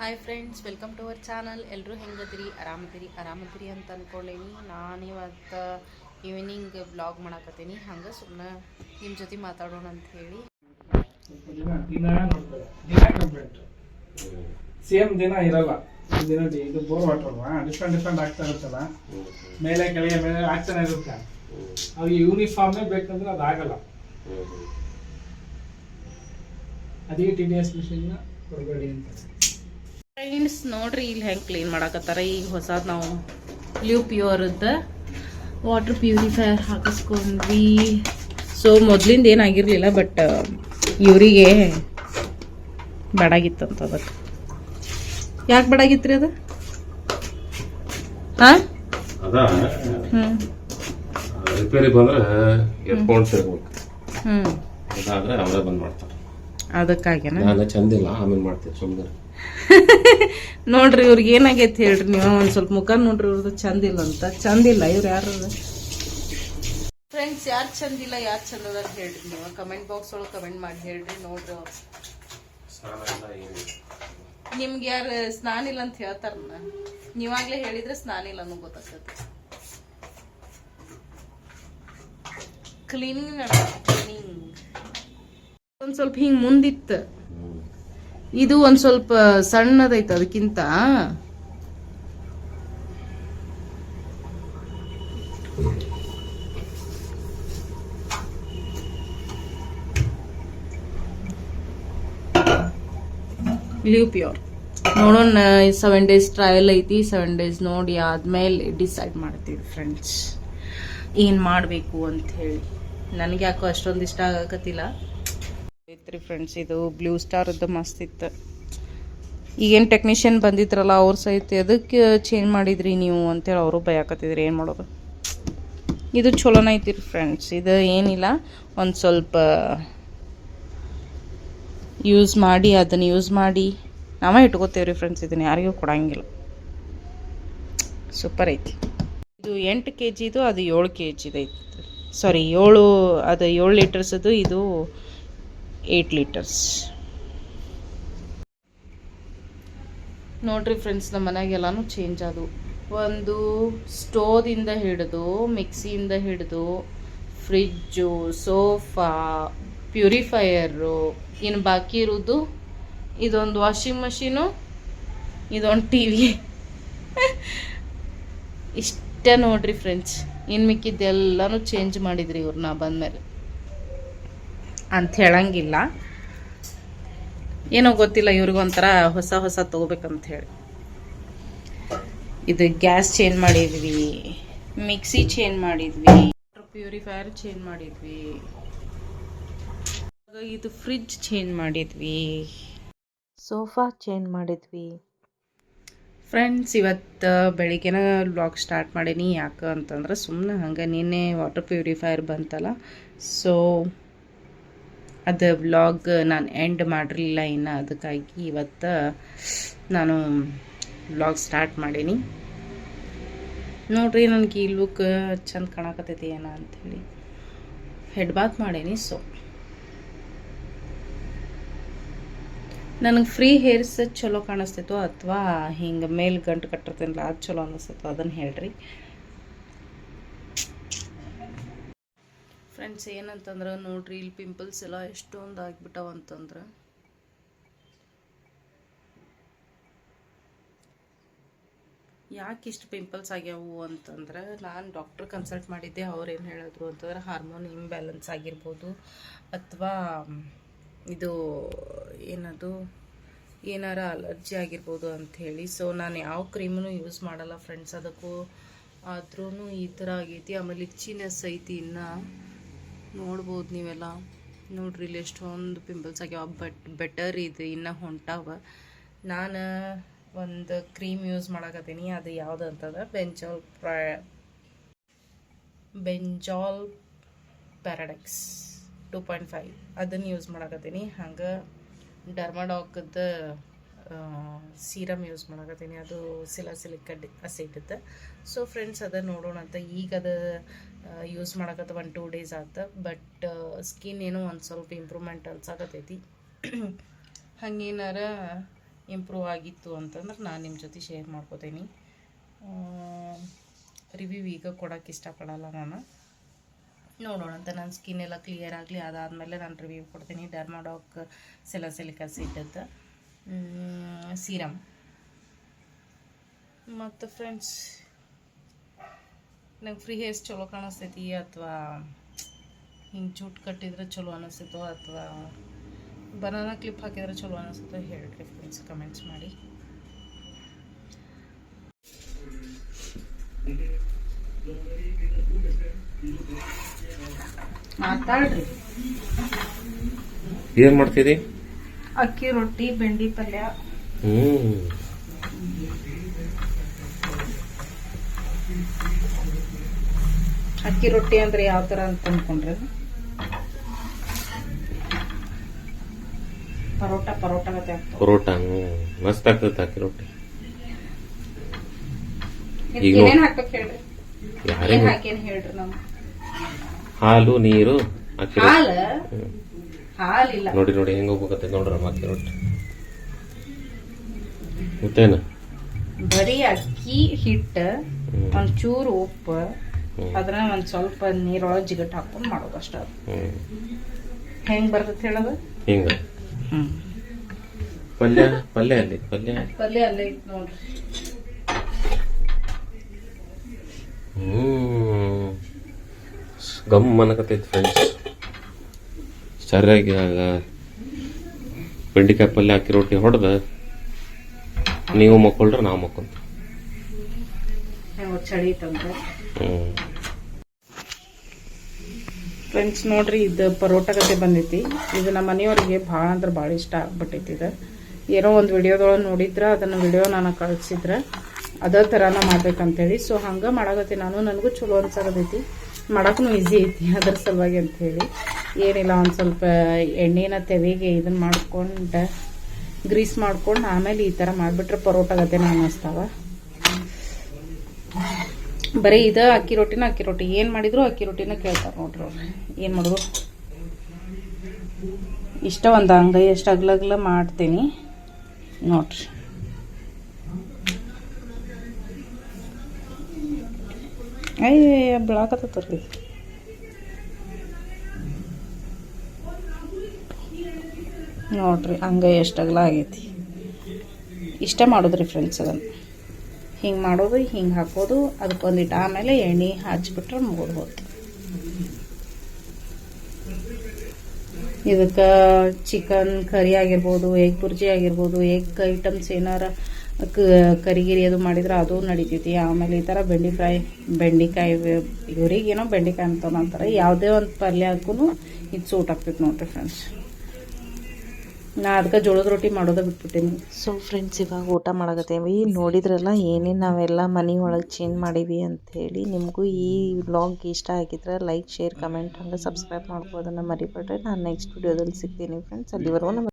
Hi friends welcome to our channel ಎಲ್ಲರೂ ಹೆಂಗದಿರಿ? ಆರಾಮದಿರಿ? ಆರಾಮದಿರಿ ಅಂತ ಅಂದ್ಕೊಳ್ಳೇನಿ ನಾನು ಇವತ್ತು ಈವ್ನಿಂಗ್ ಬ್ಲಾಗ್ ಮಾಡಾಕತ್ತೀನಿ. ಹಂಗೆ ಸುಮ್ಮನೆ ನಿಮ್ಮ ಜೊತೆ ಮಾತಾಡೋಣ ಅಂತ ಹೇಳಿ. ಸೇಮ್ ದಿನ ಇರಲ್ಲ. ದಿನ ಇದು ಬೋರ್ ವಾಟರ್ ಅಲ್ವಾ? ಡಿಫ್ರೆಂಟ್ ಡಿಫ್ರೆಂಟ್ ಆಗ್ತಾ ಇರುತ್ತಲ್ಲ? ಮೇಲೆ, ಕೆಳಗೆ, ಮೇಲೆ ಆಗ್ತಾನೆ ಇರುತ್ತೆ. ಅವ್ರಿಗೆ ಯೂನಿಫಾರ್ಮೇ ಬೇಕಂದ್ರೆ ಅದು ಆಗಲ್ಲ. ಅದೇ ಟಿ ಡಿ ಎಸ್ ಮಿಷಿನ್ ಕೊಡಬೇಡಿ ಅಂತ. ಫ್ರೆಂಡ್ಸ್ ನೋಡ್ರಿ ಇಲ್ಲಿ ಹೆಂಗೆ ಕ್ಲೀನ್ ಮಾಡಾಕತ್ತಾರ. ಈಗ ಹೊಸದು ನಾವು ಲ್ಯೂ ಅದ ವಾಟರ್ ಪ್ಯೂರಿಫೈಯರ್ ಹಾಕಿಸ್ಕೊಂಡ್ವಿ. ಸೊ ಮೊದ್ಲಿಂದ ಏನಾಗಿರಲಿಲ್ಲ ಬಟ್ ಇವರಿಗೆ ಬೇಡಾಗಿತ್ತಂತ ಅದಕ್ಕೆ. ಯಾಕೆ ಬಡಾಗಿತ್ರಿ ಅದು? ಹಾಂ? ರಿಪೇರಿ ಬಂದ್ರೆ ಹ್ಞೂ ಅದಾದ್ರೆ ಅವರೇ ಬಂದ್ ಮಾಡ್ತಾರೆ. ಅದಕ್ಕಾಗೇನ? ನಾನು ಚಂದಿಲ್ಲ ಆಮೇಲೆ ಮಾಡ್ತೀನಿ ಸುಮ್ಮನೆ ನೋಡ್ರಿ ಇವ್ರಿಗೆ ಏನಾಗೈತೆ ಹೇಳ್ರಿ ನೀವು? ಒಂದು ಸ್ವಲ್ಪ ಮುಖ ನೋಡ್ರಿ ಇವ್ರದ್ದು ಚಂದಿಲ್ಲ ಅಂತ. ಚಂದಿಲ್ಲ ಇವ್ರು ಯಾರು ಫ್ರೆಂಡ್ಸ್ ಯಾರು ಚಂದಿಲ್ಲ ಯಾರು ಚಂದ ಅಂತ ಹೇಳ್ರಿ ನೀವು. ಕಮೆಂಟ್ ಬಾಕ್ಸ್ ಒಳಗೆ ಕಮೆಂಟ್ ಮಾಡಿ ಹೇಳ್ರಿ ನೋಡ್ರಿ ಅವ್ರು. ನಿಮ್ಗೆ ಯಾರು ಸ್ನಾನ ಇಲ್ಲ ಅಂತ ಹೇಳ್ತಾರ ನೀವಾಗ್ಲೇ ಹೇಳಿದ್ರೆ ಸ್ನಾನ ಇಲ್ಲ ಅನ್ನೋ ಗೊತ್ತಾಗ್ತದೆ. ಕ್ಲೀನಿಂಗ್ ಕ್ಲೀನಿಂಗ್ ಒಂದ್ ಸ್ವಲ್ಪ ಹಿಂಗ್ ಮುಂದಿತ್ತು. ಇದು ಒಂದ್ ಸ್ವಲ್ಪ ಸಣ್ಣದೈತೆ ಅದಕ್ಕಿಂತ. ಲೀವ್ ಪ್ಯೂರ್ ನೋಡೋಣ ಸೆವೆನ್ ಡೇಸ್ ಟ್ರಯಲ್ ಐತಿ ಸೆವೆನ್ ಡೇಸ್ ನೋಡಿ ಆದ್ಮೇಲೆ ಡಿಸೈಡ್ ಮಾಡ್ತೀವಿ ಫ್ರೆಂಡ್ಸ್ ಏನು ಮಾಡಬೇಕು ಅಂತ ಹೇಳಿ. ನನಗೆ ಯಾಕೋ ಅಷ್ಟೊಂದು ಇಷ್ಟ ಆಗಕತ್ತಿಲ್ಲ. ಫ್ರೆಂಡ್ಸ್ ಇದು ಬ್ಲೂ ಸ್ಟಾರದ್ದು ಮಸ್ತ್ ಇತ್ತು. ಈಗೇನು ಟೆಕ್ನಿಷಿಯನ್ ಬಂದಿದ್ರಲ್ಲ, ಅವ್ರ ಸಹಿತ ಎದಕ್ಕೆ ಚೇಂಜ್ ಮಾಡಿದ್ರಿ ನೀವು ಅಂತೇಳಿ ಅವರು ಬಯಾಕತ್ತಿದ್ರಿ. ಏನು ಮಾಡೋದು? ಇದು ಚಲೋನ ಐತಿ ಫ್ರೆಂಡ್ಸ್ ಇದು ಏನಿಲ್ಲ, ಒಂದು ಸ್ವಲ್ಪ ಯೂಸ್ ಮಾಡಿ, ಅದನ್ನು ಯೂಸ್ ಮಾಡಿ. ನಾವೇ ಇಟ್ಕೋತೇವ್ರಿ ಫ್ರೆಂಡ್ಸ್ ಇದನ್ನು ಯಾರಿಗೂ ಕೊಡಂಗಿಲ್ಲ. ಸೂಪರ್ ಐತಿ. ಇದು ಎಂಟು ಕೆ ಜಿದು ಅದು ಏಳು ಕೆ ಜಿದು ಐತಿ ಸಾರಿ ಏಳು, ಅದು ಏಳು ಲೀಟರ್ಸದು ಇದು ಏಯ್ಟ್ ಲೀಟರ್ಸ್ ನೋಡ್ರಿ ಫ್ರೆಂಡ್ಸ್ ನಮ್ಮ ಮನೆಗೆಲ್ಲನೂ ಚೇಂಜ್ ಆದವು. ಒಂದು ಸ್ಟೋದಿಂದ ಹಿಡಿದು ಮಿಕ್ಸಿಯಿಂದ ಹಿಡಿದು ಫ್ರಿಜ್ಜು ಸೋಫಾ ಪ್ಯೂರಿಫೈಯರು ಇನ್ನು ಬಾಕಿ ಇರೋದು ಇದೊಂದು ವಾಷಿಂಗ್ ಮಷೀನು ಇದೊಂದು ಟಿ ವಿ ಇಷ್ಟೇ ನೋಡ್ರಿ ಫ್ರೆಂಡ್ಸ್ ಇನ್ನು ಮಿಕ್ಕಿದ್ದೆಲ್ಲನೂ ಚೇಂಜ್ ಮಾಡಿದ್ರಿ ಇವ್ರು ನಾ ಬಂದಮೇಲೆ ಅಂತ ಹೇಳಂಗಿಲ್ಲ. ಏನೋ ಗೊತ್ತಿಲ್ಲ ಇವ್ರಿಗೊಂಥರ ಹೊಸ ಹೊಸ ತೊಗೋಬೇಕಂತ ಹೇಳಿ. ಇದು ಗ್ಯಾಸ್ ಚೇಂಜ್ ಮಾಡಿದ್ವಿ, ಮಿಕ್ಸಿ ಚೇಂಜ್ ಮಾಡಿದ್ವಿ ಪ್ಯೂರಿಫೈಯರ್ ಚೇಂಜ್ ಮಾಡಿದ್ವಿ. ಇದು ಫ್ರಿಜ್ ಚೇಂಜ್ ಮಾಡಿದ್ವಿ. ಸೋಫಾ ಚೇಂಜ್ ಮಾಡಿದ್ವಿ. ಫ್ರೆಂಡ್ಸ್, ಇವತ್ತು ಬೆಳಿಗ್ಗೆನ ಬ್ಲಾಗ್ ಸ್ಟಾರ್ಟ್ ಮಾಡೀನಿ. ಯಾಕೆ ಅಂತಂದ್ರೆ ಸುಮ್ಮನೆ ಹಂಗೆ ನಿನ್ನೆ ವಾಟರ್ ಪ್ಯೂರಿಫೈಯರ್ ಬಂತಲ್ಲ. ಸೊ ಅದು ವ್ಲಾಗ್ ನಾನು ಎಂಡ್ ಮಾಡಿರಲಿಲ್ಲ ಇನ್ನು, ಅದಕ್ಕಾಗಿ ಇವತ್ತು ನಾನು ವ್ಲಾಗ್ ಸ್ಟಾರ್ಟ್ ಮಾಡೀನಿ. ನೋಡ್ರಿ ನನಗೆ ಈ ಲುಕ್ ಚಂದ ಕಾಣಕತ್ತೈತಿ ಏನ ಅಂಥೇಳಿ ಹೆಡ್ ಬಾತ್ ಮಾಡೀನಿ ಸೊ ನನಗೆ ಫ್ರೀ ಹೇರ್ಸ್ ಚಲೋ ಕಾಣಿಸ್ತೈತೋ ಅಥವಾ ಹಿಂಗೆ ಮೇಲ್ ಗಂಟು ಕಟ್ಟಿರ್ತೇನಲ್ಲ, ಅದು ಚಲೋ ಅನ್ನಿಸ್ತೈತೋ ಅದನ್ನು ಹೇಳ್ರಿ. ಫ್ರೆಂಡ್ಸ್ ಏನಂತಂದ್ರೆ ನೋಡ್ರಿ, ಇಲ್ಲಿ ಪಿಂಪಲ್ಸ್ ಎಲ್ಲ ಎಷ್ಟೊಂದು ಆಗಿಬಿಟ್ಟಾವ ಅಂತಂದ್ರೆ. ಯಾಕೆ ಇಷ್ಟು ಪಿಂಪಲ್ಸ್ ಆಗ್ಯಾವು ಅಂತಂದ್ರೆ, ನಾನು ಡಾಕ್ಟ್ರ್ ಕನ್ಸಲ್ಟ್ ಮಾಡಿದ್ದೆ, ಅವ್ರು ಏನು ಹೇಳಿದ್ರು ಅಂತಂದ್ರೆ ಹಾರ್ಮೋನ್ ಇಂಬ್ಯಾಲೆನ್ಸ್ ಆಗಿರ್ಬೋದು, ಅಥವಾ, ಇದು ಏನದು, ಏನಾರ ಅಲರ್ಜಿ ಆಗಿರ್ಬೋದು ಅಂಥೇಳಿ ಸೊ ನಾನು ಯಾವ ಕ್ರೀಮನ್ನು ಯೂಸ್ ಮಾಡಲ್ಲ ಫ್ರೆಂಡ್ಸ್ ಅದಕ್ಕೂ ಆದ್ರೂ ಈ ಥರ ಆಗೈತಿ. ಆಮೇಲೆ ಇಚ್ಚಿನೆಸ್ ಐತಿ ಇನ್ನು. ನೋಡ್ಬೋದು ನೀವೆಲ್ಲ. ನೋಡ್ರಿ, ಇಲ್ಲಿ ಎಷ್ಟೊಂದು ಪಿಂಪಲ್ಸ್ ಆಗ್ಯಾವ. ಬಟ್ ಬೆಟರ್ ಇದು, ಇನ್ನು ಹೊಂಟಾವ. ನಾನು ಒಂದು ಕ್ರೀಮ್ ಯೂಸ್ ಮಾಡಕತ್ತೀನಿ. ಅದು ಯಾವುದು ಅಂತಂದ್ರೆ ಬೆಂಜಾಲ್ ಪ್ರಾ benzoyl peroxide two point five ಅದನ್ನು ಯೂಸ್ ಮಾಡಕತ್ತೀನಿ. ಹಂಗೆ ಡರ್ಮಾಡಾಕದ ಸೀರಮ್ ಯೂಸ್ ಮಾಡಕತ್ತೀನಿ. ಅದು ಸಿಲಾಸಿಲಿಕ್ ಅಸಿಡ್ ಸೊ ಫ್ರೆಂಡ್ಸ್ ಅದ ನೋಡೋಣ ಅಂತ. ಈಗ ಅದು ಯೂಸ್ ಮಾಡಕತ್ತ ಒನ್ ಟೂ ಡೇಸ್ ಆತ. ಬಟ್ ಸ್ಕಿನ್ ಏನೋ ಒಂದು ಸ್ವಲ್ಪ ಇಂಪ್ರೂವ್ಮೆಂಟ್ ಅನ್ಸಾಕತ್ತೈತಿ ಹಂಗೇನಾರ ಇಂಪ್ರೂವ್ ಆಗಿತ್ತು ಅಂತಂದ್ರೆ ನಾನು ನಿಮ್ಮ ಜೊತೆ ಶೇರ್ ಮಾಡ್ಕೋತೀನಿ. ರಿವ್ಯೂ ಈಗ ಕೊಡೋಕೆ ಇಷ್ಟಪಡಲ್ಲ ನಾನು. ನೋಡೋಣ ಅಂತ. ನನ್ನ ಸ್ಕಿನ್ ಎಲ್ಲ ಕ್ಲಿಯರ್ ಆಗಲಿ, ಅದಾದಮೇಲೆ ನಾನು ರಿವ್ಯೂ ಕೊಡ್ತೀನಿ. ಡರ್ಮಾಡಾಕ್ ಸೆಲಸಿಲಿಕ್ ಆಸಿಡದ್ದು ಸೀರಮ್. ಮತ್ತು ಫ್ರೆಂಡ್ಸ್ ನಂಗೆ ಫ್ರೀ ಹೇರ್ಸ್ ಚಲೋ ಕಾಣಿಸ್ತೈತಿ ಅಥವಾ ಹಿಂಗೆ ಜೂಟ್ ಕಟ್ಟಿದ್ರೆ ಚಲೋ ಅನ್ನಿಸ್ತೋ ಅಥವಾ ಬನಾನಾ ಕ್ಲಿಪ್ ಹಾಕಿದ್ರೆ ಚಲೋ ಅನ್ನಿಸ್ತೋ ಹೇಳಿರಿ ಫ್ರೆಂಡ್ಸ್ ಕಮೆಂಟ್ಸ್ ಮಾಡಿ. ಮಾತಾಡ್ರಿ ಏನು ಮಾಡ್ತಿದ್ದಿ ಅಕ್ಕಿ ರೊಟ್ಟಿ ಬೆಂಡಿ ಪಲ್ಯ. ಹ್ಮ್. ಅಕ್ಕಿ ರೊಟ್ಟಿ ಅಂದ್ರೆ ಯಾವ ತರ ಅಂತ ಅನ್ಕೊಂಡ್ರೆ? ಪರೋಟ ಪರೋಟ ಗತೆ ಪರೋಟ ಮಸ್ತ್ ಆಗ್ತದೆ ಅಕ್ಕಿ ರೊಟ್ಟಿ. ಈಗ ಏನೇನ್ ಹಾಕ್ಬೇಕು ಹೇಳ್ರಿ? ಏನ್ ಹಾಕಿನ್ ಹೇಳ್ರಿ ನಾವು? ಹಾಲು ನೀರು ಅಕ್ಕಿ ಹಾಲ? ಹಾಲಿಲ್ಲ. ನೋಡಿ ನೋಡಿ ಹೆಂಗೆ ಹೋಗ್ಬೇಕತ್ತೆ ನೋಡ್ರ ಮತ್ತೆ ರೊಟ್ಟಿ ಮತ್ತೇನ? ಬರೀ ಅಕ್ಕಿ ಹಿಟ್ಟ ಒಂಚೂರು ಉಪ್ಪು ಅದ್ರಾಗ ಅದನ್ನ ಒಂದ್ ಸ್ವಲ್ಪ ನೀರೊಳಗೆ ಜಿಗಟ್ ಹಾಕೊಂಡ್ ಮಾಡೋದು ಅಷ್ಟ ಹ್ಞೂ ಹೆಂಗ್ ಬರ್ತೈತಿ ಹೇಳೋದು? ಹಿಂಗೆ. ಪಲ್ಯ ಪಲ್ಯ ಅಲ್ಲಿ ಪಲ್ಯ ಪಲ್ಯ ಅಲ್ಲೇ ಐತ್ ನೋಡ್ರಿ. ಹ್ಞೂ ಗಮ್ ಅನ್ನಕತ್ತೈತಿ ಫ್ರೆಂಡ್ಸ್ ಸರಿಯಾಗಿ ಬೆಂಡೆಕಾಯಿ ಪಲ್ಯ ಹಾಕಿ ರೊಟ್ಟಿ ಹೊಡೆದ ನೀವು ಮಕ್ಕೊಳ್ರೆ ನಾವು ಮಕ್ಕೊಂತ ಫ್ರೆಂಡ್ಸ್ ನೋಡ್ರಿ ಇದು ಪರೋಟ ಗತೆ ಬಂದೈತಿ. ಇದು ನಮ್ಮ ಮನೆಯವ್ರಿಗೆ ಭಾಳ ಅಂದ್ರೆ ಭಾಳ ಇಷ್ಟ ಆಗ್ಬಿಟ್ಟೈತಿ ಇದು. ಏನೋ ಒಂದು ವಿಡಿಯೋದೊಳಗೆ ನೋಡಿದ್ರೆ ಅದನ್ನು ವಿಡಿಯೋ ನಾನು ಕಳಿಸಿದ್ರೆ ಅದೇ ಥರನ ಮಾಡ್ಬೇಕಂತೇಳಿ. ಸೊ ಹಂಗೆ ಮಾಡಾಕತ್ತಿ ನಾನು. ನನಗೂ ಚಲೋ ಅನ್ಸಾಗತೈತಿ ಮಾಡೋಕ್ಕೂ ಈಸಿ ಐತಿ ಅದ್ರ ಸಲುವಾಗಿ ಅಂಥೇಳಿ ಏನಿಲ್ಲ, ಒಂದು ಸ್ವಲ್ಪ ಎಣ್ಣೆನ ತೆವಿಗೆ ಇದನ್ನ ಮಾಡ್ಕೊಂಡು ಗ್ರೀಸ್ ಮಾಡ್ಕೊಂಡು ಆಮೇಲೆ ಈ ಥರ ಮಾಡಿಬಿಟ್ರೆ ಪರೋಟ ಗದ್ದೆ ಅನ್ನಿಸ್ತಾವ ಬರೀ ಇದು ಅಕ್ಕಿ ರೊಟ್ಟಿನ ಅಕ್ಕಿ ರೊಟ್ಟಿ. ಏನು ಮಾಡಿದ್ರು ಅಕ್ಕಿ ರೊಟ್ಟಿನ ಕೇಳ್ತಾರೆ ನೋಡ್ರಿ ಏನು ಮಾಡಿದ್ರು ಇಷ್ಟ ಒಂದು ಅಂಗೈ ಎಷ್ಟು ಅಗ್ಲಗ್ಲ ಮಾಡ್ತೀನಿ. ನೋಡ್ರಿ. ಅಯ್ಯ ಬೆಳಕತ್ತರಿ ನೋಡ್ರಿ, ಹಂಗೆ ಎಷ್ಟು ಅಗಲ ಆಗೈತಿ. ಇಷ್ಟ ಮಾಡೋದ್ರಿ ಫ್ರೆಂಡ್ಸ್ ಅದನ್ನು. ಹಿಂಗೆ ಮಾಡೋದು, ಹಿಂಗೆ ಹಾಕೋದು ಅದಕ್ಕೊಂದಿಟ್ಟು ಆಮೇಲೆ ಎಣ್ಣೆ ಹಚ್ಬಿಟ್ರೆ ಮುಗಿದು ಇದಕ್ಕೆ ಚಿಕನ್ ಕರಿ ಆಗಿರ್ಬೋದು ಎಗ್ ಬುರ್ಜಿ ಆಗಿರ್ಬೋದು ಎಗ್ ಐಟಮ್ಸ್ ಏನಾರ ಕರಿಗಿರಿ ಅದು ಮಾಡಿದ್ರೆ ಅದು ನಡಿತೈತಿ. ಆಮೇಲೆ ಈ ಥರ ಬೆಂಡಿ ಫ್ರೈ, ಬೆಂಡೆಕಾಯಿ, ಇವ್ರಿಗೇನೋ ಬೆಂಡೆಕಾಯಿ ಅಂತ ಅಂತಾರೆ ಯಾವುದೇ ಒಂದು ಪಲ್ಯ ಹಾಕೂ ಇದು ಸೂಟ್ ಆಗ್ತೈತೆ ನೋಡ್ರಿ ಫ್ರೆಂಡ್ಸ್ ನಾ ಅದಕ್ಕೆ ಜೋಳದ ರೊಟ್ಟಿ ಮಾಡೋದ ಬಿಟ್ಬಿಟ್ಟೇನಿ. ಸೊ ಫ್ರೆಂಡ್ಸ್ ಇವಾಗ ಊಟ ಮಾಡಕತ್ತೇವಿ. ನೋಡಿದ್ರಲ್ಲ, ಏನೇನು ನಾವೆಲ್ಲ ಮನೆ ಒಳಗೆ ಚೇಂಜ್ ಮಾಡೀವಿ ಅಂಥೇಳಿ ನಿಮಗೂ ಈ ವ್ಲಾಗ್ ಇಷ್ಟ ಆಗಿದ್ರೆ ಲೈಕ್ ಶೇರ್ ಕಮೆಂಟ್ ಹಂಗೆ ಸಬ್ಸ್ಕ್ರೈಬ್ ಮಾಡ್ಬೋದನ್ನು ಮರಿಬೇಡ್ರಿ. ನಾನು ನೆಕ್ಸ್ಟ್ ವಿಡಿಯೋದಲ್ಲಿ ಸಿಗ್ತೀನಿ ಫ್ರೆಂಡ್ಸ್ ಅಲ್ಲಿವರೆಗೂ ನಮ್ಮ